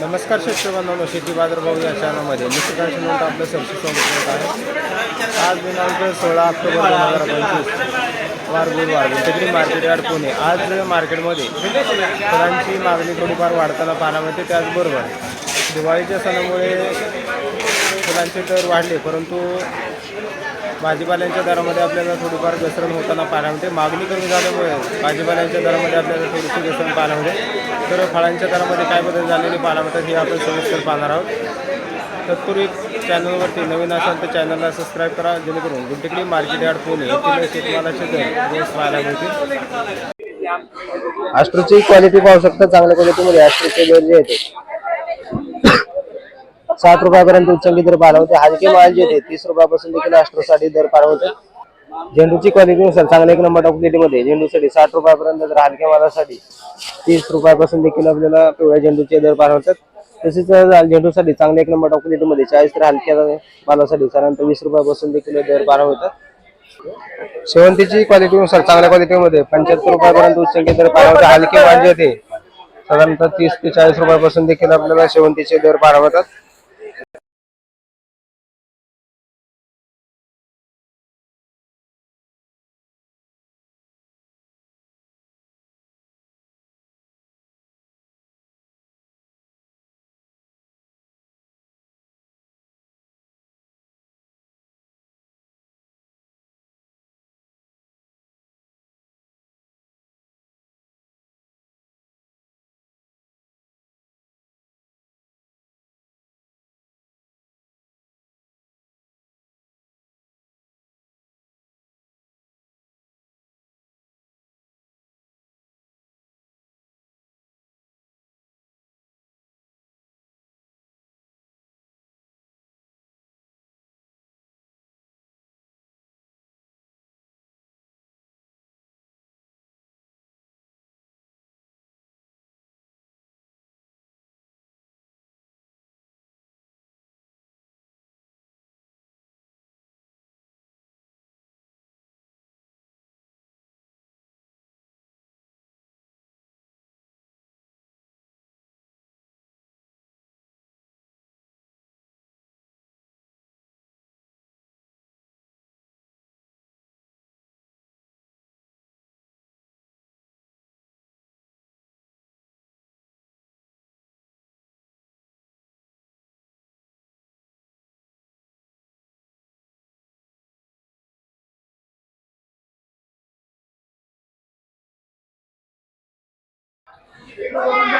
नमस्कार शेतकरी बांधवांनो शेती बाजारभाव या चॅनलमध्ये. निशिकांशी म्हणून आपलं सरशी स्वागत आहे. आज दिनांक सोळा ऑक्टोबर दोन हजार पंचवीस वार गुरुवार इंटग्री मार्केट यार्ड पुणे. आज मार्केटमध्ये फळांची मागणी थोडीफार वाढताना पाहायला मिळते त्याचबरोबर दिवाळीच्या सणामुळे फुलांचे दर वाढले परंतु भाजीपाल्यांच्या दरामध्ये आपल्याला थोडीफार घसरण होताना पाहायला मिळते. मागणी कमी झाल्यामुळे भाजीपाल्यांच्या दरामध्ये आपल्याला थोडीशी घसरण पाहायला मिळते. तर फळांच्या दरामध्ये काय बदल झालेले पाहायला मिळतात हे आपण सविस्तर पाहणार आहोत. तत्पूर्वी चॅनलवरती नवीन असाल तर चॅनलला सबस्क्राईब करा जेणेकरून गुंटेकडी मार्केट यार्ड पुणे येथील शेतमालाचे दर रोज पाहायला मिळतील. ॲस्ट्रोची क्वालिटी पाहू शकता चांगल्या क्वालिटीमध्ये ॲस्ट्रोचे दर जे साठ रुपयापर्यंत उच्चांकी दर पाहिला होते. हलके माल जे तीस रुपयापासून देखील ॲस्ट्रोसाठी दर पाहिला होते. झेंडूची क्वालिटीनुसार चांगल्या एक नंबर क्वालिटीमध्ये झेंडूसाठी साठ रुपयापर्यंत तर हलक्या मालासाठी तीस रुपयापासून देखील आपल्याला पिवळ्या झेंडूचे दर पाहिला होतात. तसेच झेंडूसाठी चांगल्या एक नंबर क्वालिटीमध्ये चाळीस तर हलक्या मालासाठी साधारणतः वीस रुपयापासून देखील दर पाहिला होतात. शेवंतीची क्वालिटीनुसार चांगल्या क्वालिटीमध्ये पंच्याहत्तर रुपयापर्यंत उच्चांकी दर पाहिला हलके माल जे होते. साधारणतः तीस ते चाळीस रुपयापासून देखील आपल्याला शेवंतीचे दर पाहायला होतात.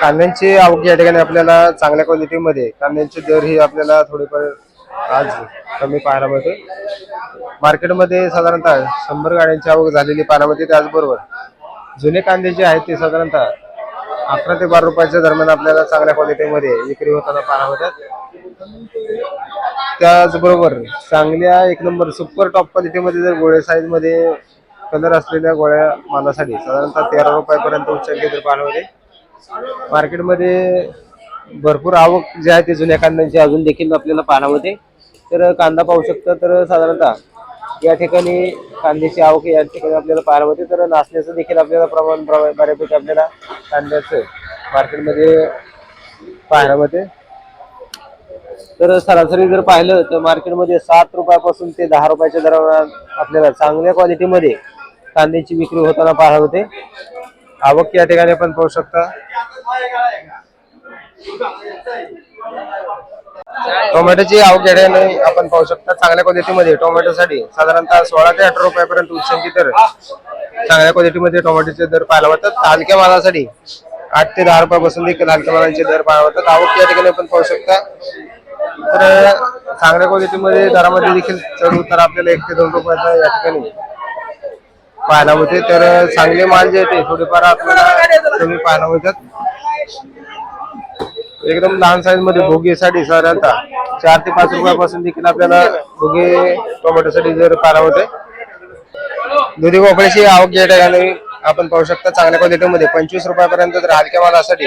कांद्यांची आवक या ठिकाणी आपल्याला चांगल्या क्वालिटीमध्ये कांद्यांचे दर ही आपल्याला थोडेफार आज कमी पाहायला मिळते. मार्केटमध्ये साधारणतः शंभर गाड्यांची आवक झालेली पाहायला मिळते त्याचबरोबर. जुने कांदे जे आहेत ते साधारणतः अकरा ते बारा रुपयाच्या दरम्यान आपल्याला चांगल्या क्वालिटीमध्ये विक्री होताना पाहायला मिळतात. त्याचबरोबर चांगल्या एक नंबर सुपर टॉप क्वालिटीमध्ये जर गोळ्या साईजमध्ये कलर असलेल्या गोळ्या मालासाठी साधारणतः तेरा रुपयापर्यंत उच्चांकी तर पाहायला मिळते. मार्केटमध्ये भरपूर आवक जे आहे ते जुन्या कांद्यांची अजून देखील आपल्याला पाहायला तर कांदा पाहू शकता तर साधारणतः या ठिकाणी कांद्याची आवक या ठिकाणी आपल्याला पाहायला मिळते. तर नाचण्याचं देखील आपल्याला प्रमाण बऱ्यापैकी आपल्याला कांद्याचं मार्केटमध्ये पाहायला मिळते. तर सरासरी जर पाहिलं तर मार्केटमध्ये सात रुपयापासून ते दहा रुपयाच्या दरम्यान आपल्याला चांगल्या क्वालिटीमध्ये कांद्याची विक्री होताना पाहायला होते आवक या ठिकाणी पण पाहू शकता. टोमॅटोची आवक या ठिकाणी आपण पाहू शकता. चांगल्या क्वालिटीमध्ये टोमॅटोसाठी साधारणतः सोळा ते अठरा रुपयापर्यंत उच्चांकी दर. चांगल्या क्वालिटीमध्ये टोमॅटोचे दर पाहायला मिळतात हलक्या मालासाठी आठ ते दहा रुपयापासून देखील हलक्या मालांचे दर पाहायला मिळतात आवक या ठिकाणी आपण पाहू शकता. तर चांगल्या क्वालिटीमध्ये दरामध्ये देखील चढ उतार आपल्याला एक ते दोन रुपयाचा या ठिकाणी पाहायला होते तर चांगले माल जे ते थोडेफार आपल्याला कमी पाहायला होतात एकदम लहान साईजमध्ये भोगीसाठी साधारणतः चार ते पाच रुपयापासून देखील आपल्याला भोगे टोमॅटोसाठी जर पाहायला होते दुधी भोपळ्याची आवक या ठिकाणी आपण पाहू शकता चांगल्या क्वालिटीमध्ये पंचवीस रुपयापर्यंत तर हलक्या मालासाठी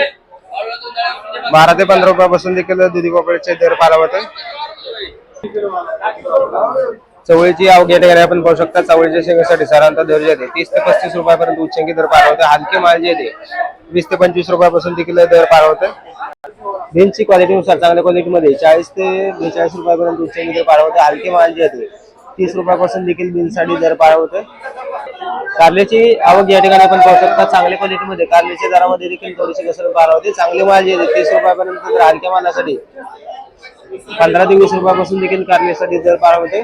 बारा ते पंधरा रुपयापासून देखील दुधी भोपळ्याचे दर पाहायला होते चवळीची आव या ठिकाणी आपण पाहू शकता. चवळीच्या शेंगासाठी साधारणतः दर येते. तीस ते पस्तीस रुपयापर्यंत उच्चंकी दर पार होते. हलके माल जे वीस ते पंचवीस रुपयापासून देखील दर पार होते. बीन्सची क्वालिटीनुसार चांगल्या क्वालिटीमध्ये चाळीस ते बेचाळीस रुपयापर्यंत उच्चंकी दर पार होते. हलके माल जे येते तीस रुपयापासून देखील बीन्ससाठी दर पार होते. कारल्याची आवक या ठिकाणी आपण पाहू शकता. चांगल्या क्वालिटीमध्ये कारल्याच्या दरामध्ये देखील थोडीशी घसरण पार होते. चांगले माल जे येते तीस रुपयापर्यंत तर हलक्या मालासाठी पंधरा ते वीस रुपयापासून देखील कारल्यासाठी दर पार होते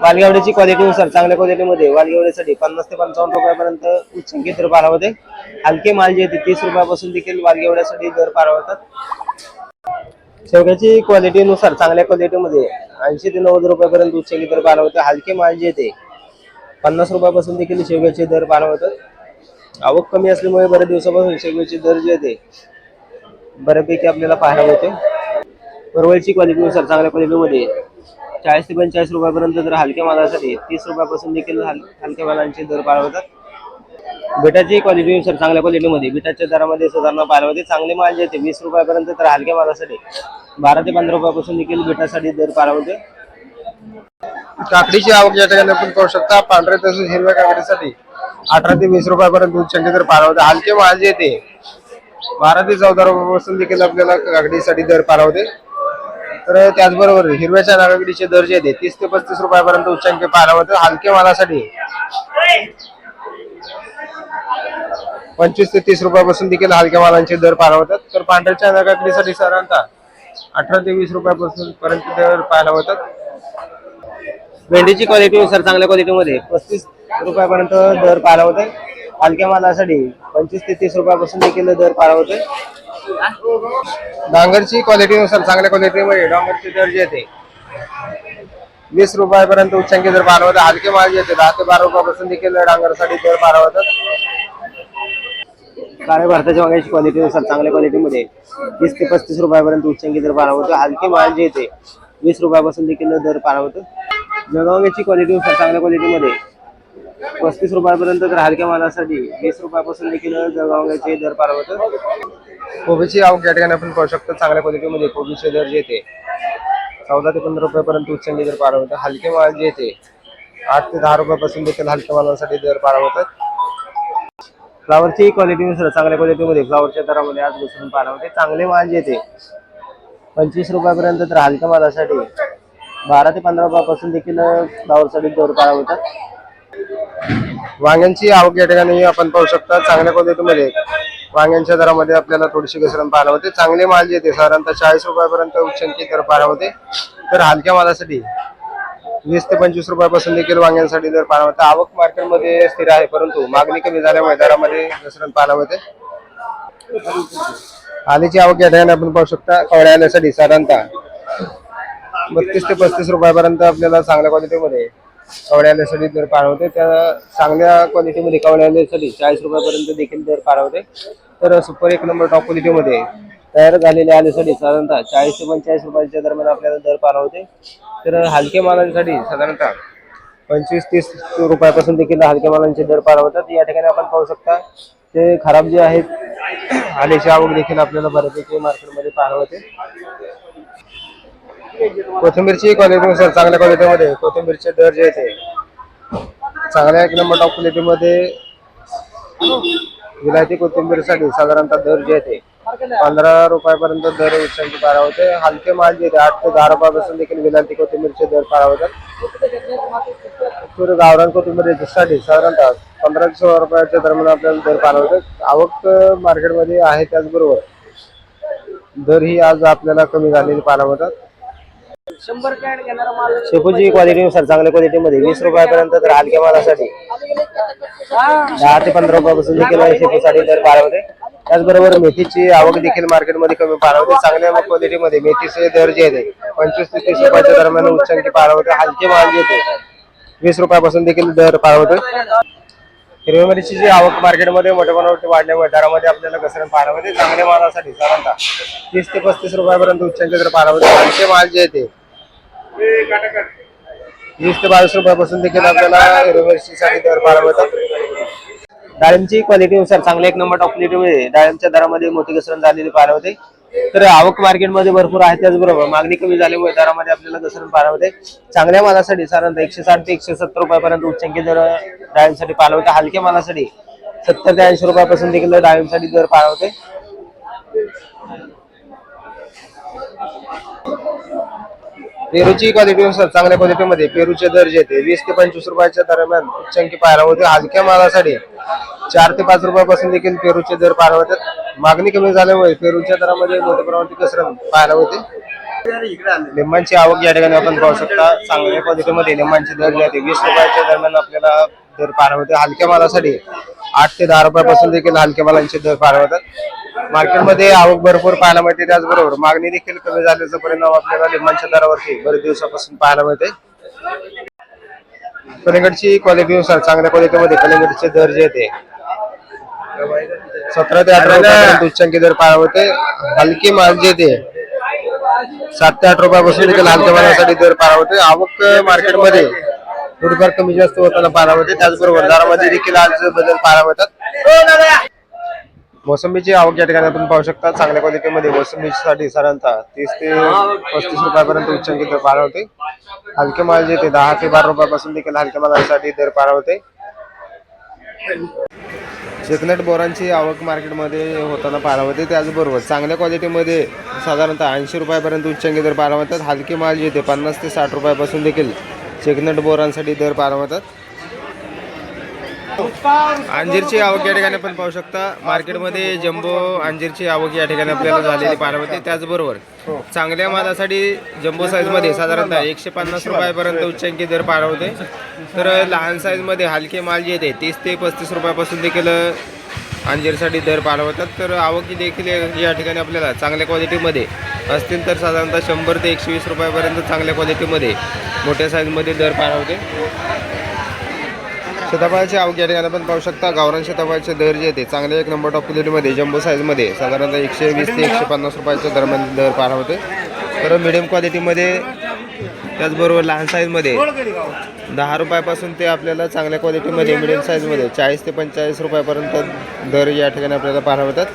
वालगेवड्याची क्वालिटीनुसार चांगल्या क्वालिटीमध्ये वालगेवड्यासाठी पन्नास ते पंचावन्न रुपयापर्यंत उच्चांकी दर पार होते हलके माल जे आहेत तीस रुपयापासून देखील वालगेवड्यासाठी दर पार होतात. शेवग्याची क्वालिटीनुसार चांगल्या क्वालिटीमध्ये ऐंशी ते नव्वद रुपयापर्यंत उच्चांकी दर पार होते हलके माल जे ते पन्नास रुपयापासून देखील शेवग्याचे दर पार होतात. आवक कमी असल्यामुळे बऱ्याच दिवसापासून शेवग्याचे दर जे ते बऱ्यापैकी आपल्याला पाहायला मिळते परवळची क्वालिटीनुसार चांगल्या क्वालिटीमध्ये चाळीस ते पंचेचाळीस रुपयापर्यंत जर हलक्या मालासाठी तीस रुपयापासून देखील हल हलक्या मालांचे दर पाळवतात. बिटाची क्वालिटीनुसार चांगल्या क्वालिटीमध्ये बिटाच्या दरामध्ये सुधारणा पाहायला होते चांगले माल जे ते वीस रुपयापर्यंत तर हलक्या मालासाठी बारा ते पंधरा रुपयापासून देखील बिटासाठी दर पाळवते काकडीची आवक या ठिकाणी आपण करू शकता पांढऱ्या तसेच हिरव्या काकडीसाठी अठरा ते वीस रुपयापर्यंत उच्चांकी दर पाळवते हलके माल जे ते बारा ते चौदा रुपयापासून देखील आपल्याला काकडीसाठी दर पारावते. होते तर त्याचबरोबर हिरव्याच्या नागाकडीचे दर जे आहेत तीस ते पस्तीस रुपयापर्यंत उच्चांक पाहायला होते हलके मालासाठी पंचवीस ते तीस रुपयापासून देखील हलक्या मालांचे दर पारावतात. होतात तर पांढऱ्याच्या नागाकडीसाठी साधारणतः अठरा ते वीस रुपयापासून पर्यंत दर पाहायला होतात भेंडीची क्वालिटीनुसार चांगल्या क्वालिटीमध्ये पस्तीस रुपयापर्यंत दर पाहायला होते हलक्या मालासाठी पंचवीस ते तीस रुपयापासून देखील दर होते डांगरची क्वालिटीनुसार चांगल्या क्वालिटीमध्ये डांगरचे दर जे येते वीस रुपयापर्यंत उच्चांकी दर होते हलके माल जे येते दहा ते बारा रुपयापासून देखील डांगरसाठी दर पाहायला होतात. काळ्या भारताच्या वांग्याची क्वालिटीनुसार चांगल्या क्वालिटीमध्ये वीस ते पस्तीस रुपयापर्यंत उच्चांकी दर होते हलके माल जे येते वीस रुपयापासून देखील दर होतं जळगावांची क्वालिटीनुसार चांगल्या क्वालिटीमध्ये पस्तीस रुपयापर्यंत तर हलक्या मालासाठी वीस रुपयापासून देखील जळगावांचे दर पार होतं कोबीची आवक या ठिकाणी आपण पाहू शकतो चांगल्या क्वालिटीमध्ये कोबीचे दर जे येते चौदा ते पंधरा रुपयापर्यंत उच्चांकी दर पार होतं हलके माल जे येते आठ ते दहा रुपयापासून देखील हलक्या मालासाठी दर पार होतात फ्लावरची क्वालिटीनुसार चांगल्या क्वालिटीमध्ये फ्लावरच्या दरामध्ये आज घुसरून पाहायला होते चांगले माल जे येते पंचवीस रुपयापर्यंत तर हलक्या मालासाठी बारा ते पंधरा रुपयापासून देखील फ्लावरसाठी दर पार होतात वांग्यांची आवक या ठिकाणी आपण पाहू शकता. चांगल्या क्वालिटीमध्ये वांग्यांच्या दरामध्ये आपल्याला थोडीशी घसरण पाहायला होते चांगले माल जे येते साधारणतः चाळीस रुपयापर्यंत उच्चांकी दर पाहायला होते तर हलक्या मालासाठी वीस ते पंचवीस रुपयापासून देखील वांग्यांसाठी दर पाहायला होता आवक मार्केटमध्ये स्थिर आहे परंतु मागणी कमी झाल्यामुळे दरामध्ये घसरण पाहायला होते आलीची आवक या ठिकाणी आपण पाहू शकता. कवड्या आल्यासाठी साधारणतः बत्तीस ते पस्तीस रुपयापर्यंत आपल्याला चांगल्या क्वालिटीमध्ये कवड्या आल्यासाठी दर पार होते त्या चांगल्या क्वालिटीमध्ये कवड्या आल्यासाठी चाळीस रुपयापर्यंत देखील दर पाळवते. तर सुपर एक नंबर टॉप क्वालिटीमध्ये तयार झालेल्या आल्यासाठी साधारणतः चाळीस ते पंचेचाळीस रुपयाच्या दरम्यान आपल्याला दर पार होते तर हलक्या मालांसाठी साधारणतः पंचवीस तीस रुपयापासून देखील हलक्या मालांचे दर पार होतात या ठिकाणी आपण पाहू शकता ते खराब जे आहेत आल्याची आवक देखील आपल्याला बऱ्यापैकी मार्केटमध्ये पाळवते कोथिंबीरची क्वालिटीनुसार चांगल्या क्वालिटीमध्ये. कोथिंबीरचे दर जे आहेत ते. चांगल्या एक नंबर टॉप क्वालिटीमध्ये विलायती कोथिंबीरसाठी साधारणतः दर जे ते. पंधरा रुपयापर्यंत दर उच्चांकी पारा होते. हलके माल जे आहेत, आठ ते दहा रुपयापासून देखील विलायती कोथिंबीरचे दर पारा होतात. तर गावरान कोथिंबीरसाठी साधारणतः पंधरा ते सोळा रुपयाच्या दरम्यान आपल्याला दर पारा होतात. आवक मार्केटमध्ये आहे त्याचबरोबर. दर ही आज आपल्याला कमी झालेली पाहायला होतात शेपूची क्वालिटीनुसार चांगल्या क्वालिटीमध्ये वीस रुपयापर्यंत तर हलक्या मालासाठी. दहा ते पंधरा रुपयापासून देखील शेपूसाठी दर पार होते त्याचबरोबर मेथीची आवक देखील मार्केटमध्ये कमी पार होते चांगल्या क्वालिटीमध्ये मेथीचे दर जे आहेत पंचवीस ते तीस रुपयाच्या दरम्यान उच्चांकी पार होते हलके माल जे येते वीस रुपयापासून देखील दर पार होते हिरव्या मिरचीची आवक मार्केटमध्ये मोठ्या प्रमाणावर वाढल्यामुळे दरामध्ये आपल्याला घसरण पाहायला चांगल्या मालासाठी साधारणतः तीस ते पस्तीस रुपयापर्यंत उच्चांकी दर पाहायला हलके माल जे येते वीस ते बावीस रुपयापासून देखील आपल्याला मिरचीसाठी दर पाहायला होतात डाळिंबची क्वालिटीनुसार चांगल्या एक नंबर टॉप क्वालिटीमध्ये डाळिंबच्या दरामध्ये मोठी घसरण झालेली पाहायला होते तर आवक मार्केटमध्ये भरपूर आहे त्याचबरोबर मागणी कमी झाल्यामुळे दरामध्ये आपल्याला घसरण पाहायला होते चांगल्या मालासाठी साधारणतः एकशे साठ ते एकशे सत्तर रुपयापर्यंत उच्चांकी दर डाळींसाठी पाहायला होते हलक्या मालासाठी सत्तर ते ऐंशी रुपयापासून देखील डाळींसाठी दर पाहायला होते पेरूची क्वालिटी नुसार चांगल्या क्वालिटीमध्ये पेरूचे दर जे येते. वीस ते पंचवीस रुपयाच्या दरम्यान चंकी पाहायला होते हलक्या मालासाठी चार ते पाच रुपयापासून देखील पेरूचे दर पाहायला होतात मागणी कमी झाल्यामुळे पेरूच्या दरामध्ये मोठ्या प्रमाणात घसरण पाहायला होते लिंबांची आवक या ठिकाणी आपण पाहू शकता. चांगल्या क्वालिटीमध्ये लिंबांचे दर जे वीस रुपयाच्या दरम्यान आपल्याला दर पाहायला होते हलक्या मालासाठी आठ ते दहा रुपयापासून देखील हलक्या मालांचे दर पाहायला होतात मार्केटमध्ये आवक भरपूर पाहायला मिळते त्याचबरोबर मागणी देखील कमी झाल्याचा परिणाम आपल्याला लिंबांच्या दरावरती बरेच दिवसापासून पाहायला मिळते. कलिंगडची क्वालिटीनुसार चांगल्या क्वालिटीमध्ये कलिंगडचे दर जे येते सतरा ते अठरा उच्चांकी दर पाहायला मिळते. हलकी माल जे येते सात ते आठ रुपयापासून देखील हलक्या मालासाठी दर पाहायला मिळते. आवक मार्केटमध्ये थोडीफार कमी जास्त होताना पाहायला मिळते. त्याचबरोबर दरामध्ये देखील आज बदल पाहायला मिळतात. मोसंबीची आवक या ठिकाणी आपण पाहू शकता चांगल्या क्वालिटीमध्ये मोसंबीसाठी साधारणतः तीस ते पस्तीस रुपयापर्यंत उच्चांकी दर पार होते. हलके माल जे ते दहा ते बारा रुपयापासून देखील हलक्या मालासाठी दर पार होते. शेकनट बोरांची आवक मार्केटमध्ये होताना पाहायला होते त्याचबरोबर चांगल्या क्वालिटीमध्ये साधारणतः ऐंशी रुपयापर्यंत उच्चांकी दर पाहायला होतात हलके माल जे ते पन्नास ते साठ रुपयापासून देखील शेकनट बोरांसाठी दर पाहायला होतात अंजीरची आवक या ठिकाणी आपण पाहू शकता. मार्केटमध्ये जम्बो अंजीरची आवक या ठिकाणी आपल्याला झालेली पाहायला त्याचबरोबर चांगल्या मालासाठी जम्बो साईजमध्ये साधारणतः एकशे पन्नास रुपयापर्यंत उच्चांकी दर पाहायला होते तर लहान साईजमध्ये हलके माल जे येते तीस ते पस्तीस रुपयापासून देखील अंजीरसाठी दर पाहायला होतात तर आवकी देखील या ठिकाणी आपल्याला चांगल्या क्वालिटीमध्ये असतील तर साधारणतः शंभर ते एकशे वीस रुपयापर्यंत चांगल्या क्वालिटीमध्ये मोठ्या साईजमध्ये दर पाहायला होते शेताफळाची आवक ठिकाणी आपण पाहू शकता. गावरान सीताफळाचे दर जे येते चांगले एक नंबर टॉप क्वालिटीमध्ये जम्बो साईजमध्ये साधारणतः एकशे वीस ते एकशे पन्नास रुपयाच्या दरम्यान दर पार होते. तर मिडियम क्वालिटीमध्ये त्याचबरोबर लहान साईजमध्ये दहा रुपयापासून ते आपल्याला चांगल्या क्वालिटीमध्ये मिडियम साईजमध्ये चाळीस ते पंचेचाळीस रुपयापर्यंत दर या ठिकाणी आपल्याला पाहायला होतात.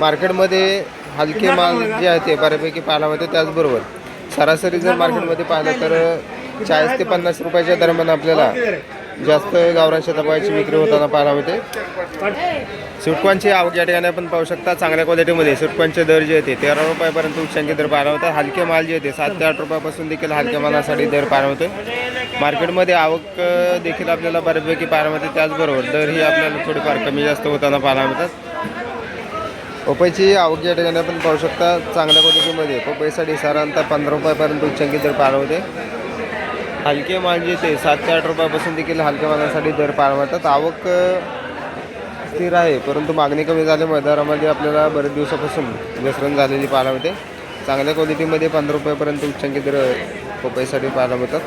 मार्केटमध्ये हलके माल जे आहे ते बऱ्यापैकी पाहायला होते त्याचबरोबर सरासरी जर मार्केटमध्ये पाहिलं तर चाळीस ते पन्नास रुपयाच्या दरम्यान आपल्याला जास्त गावरान शेताफळाची विक्री होताना पाहायला होते सुटकॉनची आवक या ठिकाणी आपण पाहू शकता चांगल्या क्वालिटीमध्ये सुटकांचे दर जे येते तेरा रुपयापर्यंत उच्चांचे दर पाहायला होतात हलके माल जे येते सात ते आठ रुपयापासून देखील हलक्या मालासाठी दर पाहायला होते मार्केटमध्ये आवक देखील आपल्याला बऱ्यापैकी पाहायला मिळते. त्याचबरोबर दरही आपल्याला थोडीफार कमी जास्त होताना पाहायला मिळतात. पपईची आवक या ठिकाणी आपण पाहू शकता चांगल्या क्वालिटीमध्ये. पपईसाठी साधारणतः पंधरा रुपयापर्यंत उच्चांकी दर पाहायला होते हलके माल जे ते सात ते आठ रुपयापासून देखील हलक्या मालांसाठी दर पार मिळतात आवक स्थिर आहे परंतु मागणी कमी झाल्यामुळे दरामध्ये आपल्याला बरेच दिवसापासून घसरण झालेली पाहायला मिळते. चांगल्या क्वालिटीमध्ये पंधरा रुपयापर्यंत उच्चांकी दर पपईसाठी पाहायला मिळतात.